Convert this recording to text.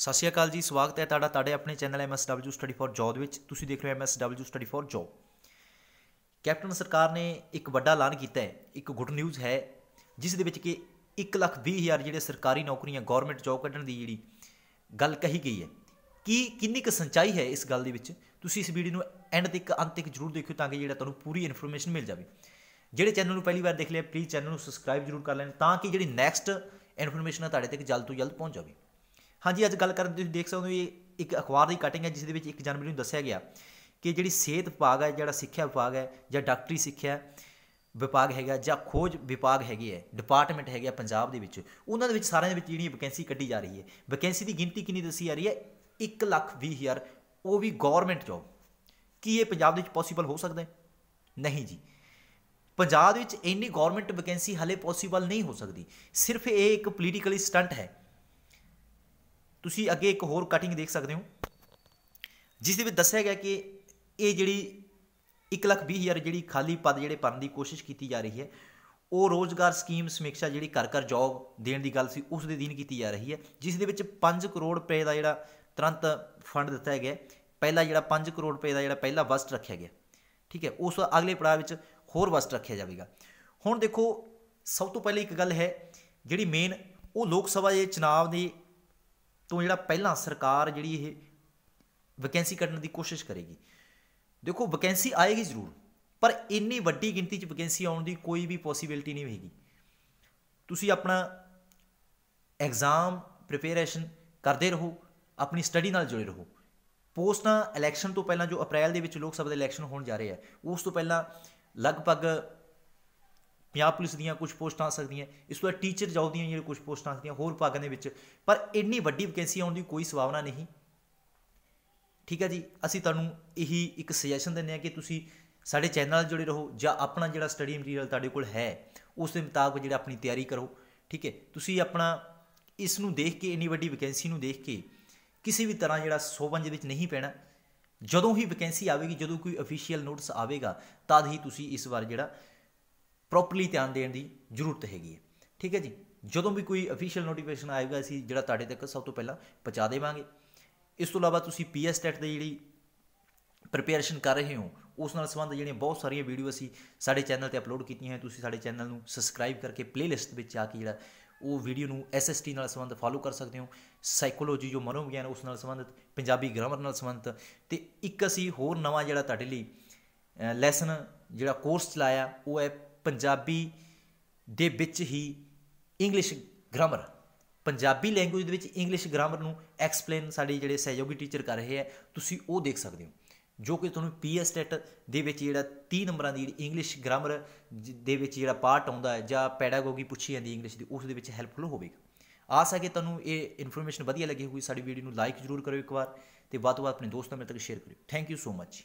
ਸਤਿ ਸ਼੍ਰੀ ਅਕਾਲ ਜੀ, ਸਵਾਗਤ ਹੈ ਤੁਹਾਡਾ ਤੁਹਾਡੇ ਆਪਣੇ channel MSW study for job ਵਿੱਚ। ਤੁਸੀਂ ਦੇਖ ਰਹੇ ਹੋ MSW study for job captain ਸਰਕਾਰ ਨੇ ਇੱਕ ਵੱਡਾ ਐਲਾਨ ਕੀਤਾ ਹੈ, ਇੱਕ ਗੁੱਡ ਨਿਊਜ਼ ਹੈ, ਜਿਸ ਦੇ ਵਿੱਚ ਕਿ 1 ਲੱਖ 20 ਹਜ਼ਾਰ ਜਿਹੜੇ ਸਰਕਾਰੀ ਨੌਕਰੀਆਂ, ਗਵਰਨਮੈਂਟ ਜੌਬ ਕੱਢਣ ਦੀ ਜਿਹੜੀ ਗੱਲ ਕਹੀ ਗਈ ਹੈ। ਕੀ, ਕਿੰਨੀ ਕੁ ਸੰਚਾਈ ਹੈ ਇਸ ਗੱਲ ਦੇ ਵਿੱਚ? ਤੁਸੀਂ ਇਸ ਵੀਡੀਓ ਨੂੰ ਐਂਡ ਤੱਕ ਅੰਤ ਤੱਕ ਜਰੂਰ ਦੇਖਿਓ ਤਾਂ ਕਿ ਜਿਹੜਾ ਤੁਹਾਨੂੰ ਪੂਰੀ ਇਨਫੋਰਮੇਸ਼ਨ ਮਿਲ ਜਾਵੇ। ਜਿਹੜੇ ਚੈਨਲ ਨੂੰ ਪਹਿਲੀ ਵਾਰ ਦੇਖ ਲਿਆ ਪਲੀਜ਼ ਚੈਨਲ ਨੂੰ ਸਬਸਕ੍ਰਾਈਬ ਜਰੂਰ ਕਰ ਲੈਣ ਤਾਂ ਕਿ ਜਿਹੜੀ ਨੈਕਸਟ ਇਨਫੋਰਮੇਸ਼ਨ ਹੈ ਤੁਹਾਡੇ ਤੱਕ ਜਲਦ ਤੋਂ ਜਲਦ ਪਹੁੰਚ ਜਾਵੇ। ਹਾਂਜੀ, ਅੱਜ ਗੱਲ ਕਰਨ ਤੁਸੀਂ ਦੇਖ ਸਕਦੇ ਹੋ ਇਹ ਇੱਕ ਅਖਬਾਰ ਦੀ ਕਟਿੰਗ ਹੈ, ਜਿਸ ਦੇ ਵਿੱਚ 1 ਜਨਵਰੀ ਨੂੰ ਦੱਸਿਆ ਗਿਆ ਕਿ ਜਿਹੜੀ ਸਿਹਤ ਵਿਭਾਗ ਹੈ, ਜਿਹੜਾ ਸਿੱਖਿਆ ਵਿਭਾਗ ਹੈ, ਜਾਂ ਡਾਕਟਰੀ ਸਿੱਖਿਆ ਵਿਭਾਗ ਹੈਗਾ, ਜਾਂ ਖੋਜ ਵਿਭਾਗ ਹੈਗੇ ਹੈ ਡਿਪਾਰਟਮੈਂਟ ਹੈਗੇ ਆ ਪੰਜਾਬ ਦੇ ਵਿੱਚ, ਉਹਨਾਂ ਦੇ ਵਿੱਚ ਸਾਰਿਆਂ ਦੇ ਵਿੱਚ ਜਿਹੜੀ ਵੈਕੈਂਸੀ ਕੱਢੀ ਜਾ ਰਹੀ ਹੈ। ਵੈਕੈਂਸੀ ਦੀ ਗਿਣਤੀ ਕਿੰਨੀ ਦੱਸੀ ਜਾ ਰਹੀ ਹੈ? 1 ਲੱਖ 20 ਹਜ਼ਾਰ। ਉਹ ਵੀ ਗਵਰਨਮੈਂਟ ਜੋਬ ਕੀ ਇਹ ਪੰਜਾਬ ਦੇ ਵਿੱਚ ਪੋਸੀਬਲ ਹੋ ਸਕਦਾ ਹੈ? ਨਹੀਂ ਜੀ। ਪੰਜਾਬ ਵਿੱਚ ਇੰਨੀ ਗਵਰਨਮੈਂਟ ਵੈਕੈਂਸੀ ਹਲੇ ਪੋਸੀਬਲ ਨਹੀਂ ਹੋ ਸਕਦੀ। ਸਿਰਫ ਇਹ ਇੱਕ ਪੋਲੀਟੀਕਲੀ ਸਟੰਟ ਹੈ। ਤੁਸੀਂ ਅੱਗੇ ਇੱਕ ਹੋਰ ਕਟਿੰਗ ਦੇਖ ਸਕਦੇ ਹੋ, ਜਿਸ ਦੇ ਵਿੱਚ ਦੱਸਿਆ ਗਿਆ ਕਿ ਇਹ ਜਿਹੜੀ 1 ਲੱਖ 20 ਹਜ਼ਾਰ ਜਿਹੜੀ ਖਾਲੀ ਪਦ ਜਿਹੜੇ ਭਰਨ ਦੀ ਕੋਸ਼ਿਸ਼ ਕੀਤੀ ਜਾ ਰਹੀ ਹੈ, ਉਹ ਰੋਜ਼ਗਾਰ ਸਕੀਮ ਸਮੀਖਿਆ ਜਿਹੜੀ ਘਰ ਘਰ ਜੌਬ ਦੇਣ ਦੀ ਗੱਲ ਸੀ, ਉਸ ਦੇ ਦੀਨ ਕੀਤੀ ਜਾ ਰਹੀ ਹੈ, ਜਿਸ ਦੇ ਵਿੱਚ 5 ਕਰੋੜ ਰੁਪਏ ਦਾ ਜਿਹੜਾ ਤੁਰੰਤ ਫੰਡ ਦਿੱਤਾ ਗਿਆ ਪਹਿਲਾ ਜਿਹੜਾ 5 ਕਰੋੜ ਰੁਪਏ ਦਾ ਜਿਹੜਾ ਪਹਿਲਾ ਵਸਟ ਰੱਖਿਆ ਗਿਆ, ਠੀਕ ਹੈ, ਉਸ ਅਗਲੇ ਪੜਾਅ ਵਿੱਚ ਹੋਰ ਵਸਟ ਰੱਖਿਆ ਜਾਵੇਗਾ। ਹੁਣ ਦੇਖੋ, ਸਭ ਤੋਂ ਪਹਿਲੇ ਇੱਕ ਗੱਲ ਹੈ, ਜਿਹੜੀ ਮੇਨ ਉਹ ਲੋਕ ਸਭਾ ਦੇ ਚੋਣਾਂ ਦੀ ਤੋਂ ਜਿਹੜਾ ਪਹਿਲਾਂ ਸਰਕਾਰ ਜਿਹੜੀ ਇਹ ਵੈਕੈਂਸੀ ਕੱਢਣ ਦੀ ਕੋਸ਼ਿਸ਼ ਕਰੇਗੀ। ਦੇਖੋ ਵੈਕੈਂਸੀ ਆਏਗੀ ਜ਼ਰੂਰ, ਪਰ ਇੰਨੀ ਵੱਡੀ ਗਿਣਤੀ 'ਚ ਵੈਕੈਂਸੀ ਆਉਣ ਦੀ ਕੋਈ ਵੀ ਪੋਸੀਬਿਲਟੀ ਨਹੀਂ ਹੋਏਗੀ ਤੁਸੀਂ ਆਪਣਾ ਐਗਜ਼ਾਮ ਪ੍ਰੀਪੇਰੇਸ਼ਨ ਕਰਦੇ ਰਹੋ, ਆਪਣੀ ਸਟੱਡੀ ਨਾਲ ਜੁੜੇ ਰਹੋ। ਪੋਸਟਾਂ ਇਲੈਕਸ਼ਨ ਤੋਂ ਪਹਿਲਾਂ ਜੋ ਅਪ੍ਰੈਲ ਦੇ ਵਿੱਚ ਲੋਕ ਸਭਾ ਦੇ ਇਲੈਕਸ਼ਨ ਹੋਣ ਜਾ ਰਹੇ ਆ, ਉਸ ਤੋਂ ਪਹਿਲਾਂ ਲਗਭਗ ਪੰਜਾਬ ਪੁਲਿਸ ਦੀਆਂ ਕੁਝ ਪੋਸਟਾਂ ਆ ਸਕਦੀਆਂ, ਇਸ ਤੋਂ ਬਾਅਦ ਟੀਚਰ ਜੌਬ ਦੀਆਂ ਜਿਹੜੇ ਕੁਝ ਪੋਸਟਾਂ ਆ ਸਕਦੀਆਂ ਹੋਰ ਭਾਗਾਂ ਦੇ ਵਿੱਚ, ਪਰ ਇੰਨੀ ਵੱਡੀ ਵੈਕੈਂਸੀ ਆਉਣ ਦੀ ਕੋਈ ਸੰਭਾਵਨਾ ਨਹੀਂ। ਠੀਕ ਹੈ ਜੀ, ਅਸੀਂ ਤੁਹਾਨੂੰ ਇਹੀ ਇੱਕ ਸੁਜੈਸ਼ਨ ਦਿੰਦੇ ਹਾਂ ਕਿ ਤੁਸੀਂ ਸਾਡੇ ਚੈਨਲ ਨਾਲ ਜੁੜੇ ਰਹੋ ਜਾਂ ਆਪਣਾ ਜਿਹੜਾ ਸਟੱਡੀ ਮਟੀਰੀਅਲ ਤੁਹਾਡੇ ਕੋਲ ਹੈ, ਉਸ ਦੇ ਮੁਤਾਬਕ ਜਿਹੜਾ ਆਪਣੀ ਤਿਆਰੀ ਕਰੋ। ਠੀਕ ਹੈ, ਤੁਸੀਂ ਆਪਣਾ ਇਸ ਨੂੰ ਦੇਖ ਕੇ, ਇੰਨੀ ਵੱਡੀ ਵੈਕੈਂਸੀ ਨੂੰ ਦੇਖ ਕੇ ਕਿਸੇ ਵੀ ਤਰ੍ਹਾਂ ਜਿਹੜਾ ਸੋਵੰਜ ਵਿੱਚ ਨਹੀਂ ਪੈਣਾ। ਜਦੋਂ ਹੀ ਵੈਕੈਂਸੀ ਆਵੇਗੀ, ਜਦੋਂ ਕੋਈ ਅਫੀਸ਼ੀਅਲ ਨੋਟਿਸ ਆਵੇਗਾ, ਤਦ ਹੀ ਤੁਸੀਂ ਇਸ ਵਾਰ ਜਿਹੜਾ ਪ੍ਰੋਪਰਲੀ ਧਿਆਨ ਦੇਣ ਦੀ ਜ਼ਰੂਰਤ ਹੈਗੀ ਹੈ। ਠੀਕ ਹੈ ਜੀ? ਜਦੋਂ ਵੀ ਕੋਈ ਅਫੀਸ਼ੀਅਲ ਨੋਟੀਫਿਕੇਸ਼ਨ ਆਏਗਾ, ਅਸੀਂ ਜਿਹੜਾ ਤੁਹਾਡੇ ਤੱਕ ਸਭ ਤੋਂ ਪਹਿਲਾਂ ਪਹੁੰਚਾ ਦੇਵਾਂਗੇ। ਇਸ ਤੋਂ ਇਲਾਵਾ ਤੁਸੀਂ ਪੀਐਸ ਟੈਟ ਦੀ ਜਿਹੜੀ ਪ੍ਰੀਪੇਰੇਸ਼ਨ ਕਰ ਰਹੇ ਹੋ, ਉਸ ਨਾਲ ਸੰਬੰਧ ਜਿਹੜੀਆਂ ਬਹੁਤ ਸਾਰੀਆਂ ਵੀਡੀਓ ਅਸੀਂ ਸਾਡੇ ਚੈਨਲ ਤੇ ਅਪਲੋਡ ਕੀਤੀਆਂ ਹੈ ਤੁਸੀਂ ਸਾਡੇ ਚੈਨਲ ਨੂੰ ਸਬਸਕ੍ਰਾਈਬ ਕਰਕੇ ਪਲੇਲਿਸਟ ਵਿੱਚ ਜਾ ਕੇ ਜਿਹੜਾ ਉਹ ਵੀਡੀਓ ਨੂੰ ਐਸਐਸਟੀ ਨਾਲ ਸੰਬੰਧ ਫਾਲੋ ਕਰ ਸਕਦੇ ਹੋ। ਸਾਈਕੋਲੋਜੀ ਜੋ ਮਨੋਵਿਗਿਆਨ, ਉਸ ਨਾਲ ਸੰਬੰਧਿਤ ਪੰਜਾਬੀ ਗ੍ਰਾਮਰ ਨਾਲ ਸੰਬੰਧਿਤ। ਤੇ ਇੱਕ ਅਸੀਂ ਹੋਰ ਨਵਾਂ ਜਿਹੜਾ ਤੁਹਾਡੇ ਲਈ ਲੈਸਨ ਜਿਹੜਾ ਕੋਰਸ ਚਲਾਇਆ ਉਹ ਹੈ ਪੰਜਾਬੀ ਦੇ ਵਿੱਚ ਹੀ ਇੰਗਲਿਸ਼ ਗ੍ਰਾਮਰ ਪੰਜਾਬੀ ਲੈਂਗੁਏਜ ਦੇ ਵਿੱਚ ਇੰਗਲਿਸ਼ ਗ੍ਰਾਮਰ ਨੂੰ ਐਕਸਪਲੇਨ ਸਾਡੇ ਜਿਹੜੇ ਸਹਿਯੋਗੀ ਟੀਚਰ ਕਰ ਰਹੇ ਆ, ਤੁਸੀਂ ਉਹ ਦੇਖ ਸਕਦੇ ਹੋ। ਜੋ ਕਿ ਤੁਹਾਨੂੰ ਪੀਐਸ ਟੈਟ ਦੇ ਵਿੱਚ ਜਿਹੜਾ 30 ਨੰਬਰਾਂ ਦੀ ਜਿਹੜੀ ਇੰਗਲਿਸ਼ ਗ੍ਰਾਮਰ ਦੇ ਵਿੱਚ ਜਿਹੜਾ ਪਾਰਟ ਆਉਂਦਾ ਹੈ ਜਾਂ ਪੈਡਾਗੋਗੀ ਪੁੱਛੀ ਜਾਂਦੀ ਇੰਗਲਿਸ਼ ਦੀ, ਉਸ ਦੇ ਵਿੱਚ ਹੈਲਪਫੁਲ ਹੋਵੇਗਾ। ਆਸ ਹੈ ਕਿ ਤੁਹਾਨੂੰ ਇਹ ਇਨਫੋਰਮੇਸ਼ਨ ਵਧੀਆ ਲੱਗੀ ਹੋਊਗੀ, ਸਾਡੀ ਵੀਡੀਓ ਨੂੰ ਲਾਈਕ ਜ਼ਰੂਰ ਕਰਿਓ ਇੱਕ ਵਾਰ ਤੇ ਵੱਧ ਤੋਂ ਵੱਧ ਆਪਣੇ ਦੋਸਤਾਂ ਮਿੱਤਰਾਂ ਤੱਕ ਸ਼ੇਅਰ ਕਰਿਓ। Thank you so much